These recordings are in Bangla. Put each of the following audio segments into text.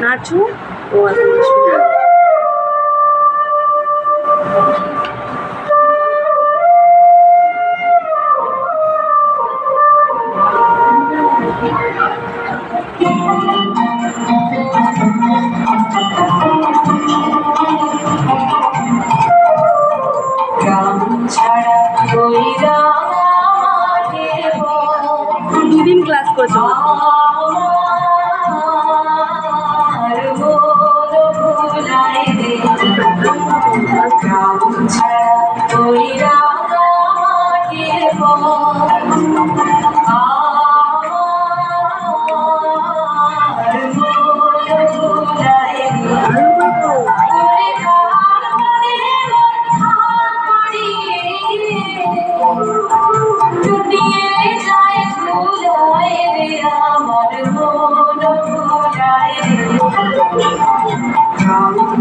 নাচু ও দিন ক্লাস করেছিল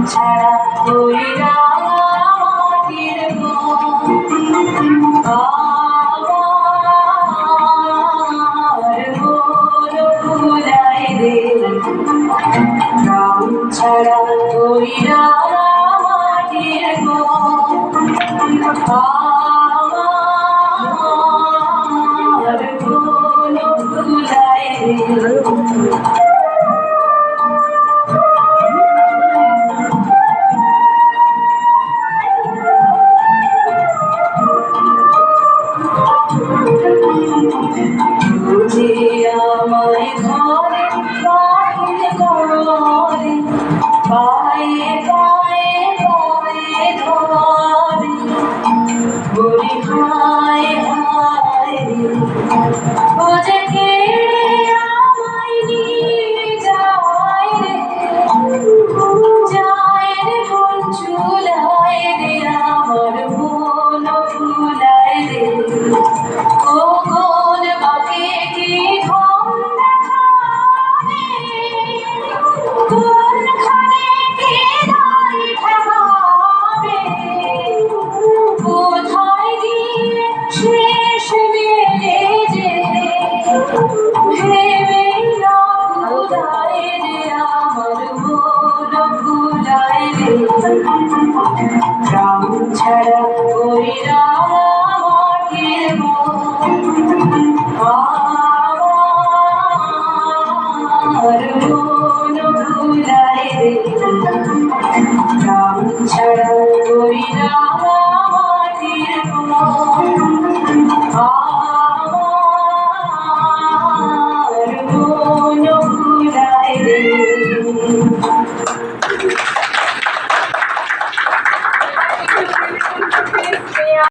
ছাড়া ওই রাঙা মাটির ভুলাই দে রাম ছাড়া ওই রাঙা মাটির গো Bye. প্রাণ ছাড়া করি না